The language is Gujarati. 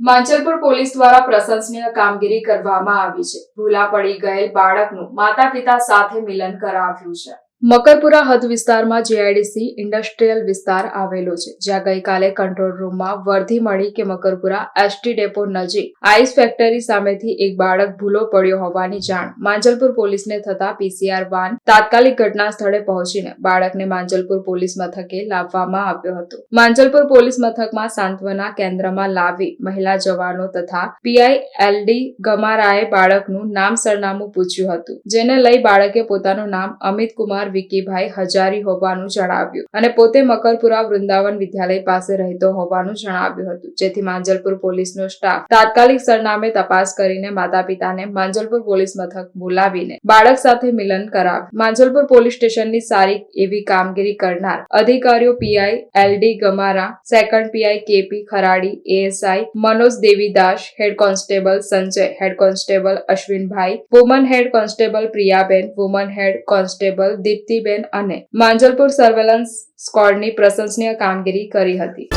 માંજલપુર પોલીસ દ્વારા પ્રશંસનીય કામગીરી કરવામાં આવી છે. ભૂલા પડી ગયેલ બાળકનું માતા પિતા સાથે મિલન કરાવ્યું છે. મકરપુરા હદ વિસ્તારમાં જીઆઈડીસી ઇન્ડસ્ટ્રીયલ વિસ્તાર આવેલો છે, જ્યાં ગઈકાલે કંટ્રોલ રૂમમાં વર્ધી મળી કે મકરપુરા એસટી ડેપો નજીક આઈસ ફેક્ટરી સામેથી એક બાળક ભૂલો પડ્યો હોવાની જાણ. માંજલપુર પોલીસને થતા પીસીઆર વાન તાત્કાલિક ઘટના સ્થળે પહોંચીને બાળકને માંજલપુર પોલીસ મથકે લાવવામાં આવ્યો હતો. માંજલપુર પોલીસ મથકમાં સાંત્વના કેન્દ્રમાં લાવી મહિલા જવાનો તથા પીઆઈ એલડી ગમારાએ બાળકનું નામ સરનામું પૂછ્યું હતું, જેને લઈ બાળકે પોતાનું નામ અમિત કુમાર વિકીભાઈ હજારી હોવાનું જણાવ્યું અને પોતે મકરપુરા વૃંદાવન વિદ્યાલય પાસે રહેતો હોવાનું જણાવ્યું હતું. જેથી માંજલપુર પોલીસનો સ્ટાફ તાત્કાલિક સરનામે તપાસ કરીને માતા પિતાને માંજલપુર પોલીસ મથક બોલાવીને બાળક સાથે મિલન કરાવ્યું. માંજલપુર પોલીસ સ્ટેશનની સારી એવી કામગીરી કરનાર અધિકારીઓ PI LD Gamara, second PI KP Kharadi ASI Manoj Devidas, head constable Sanjay, head constable Ashwinbhai, woman head constable Priyaben, woman head constable Diptiben અને માંજલપુર સર્વેલન્સ સ્કોડની પ્રશંસનીય કામગીરી કરી હતી.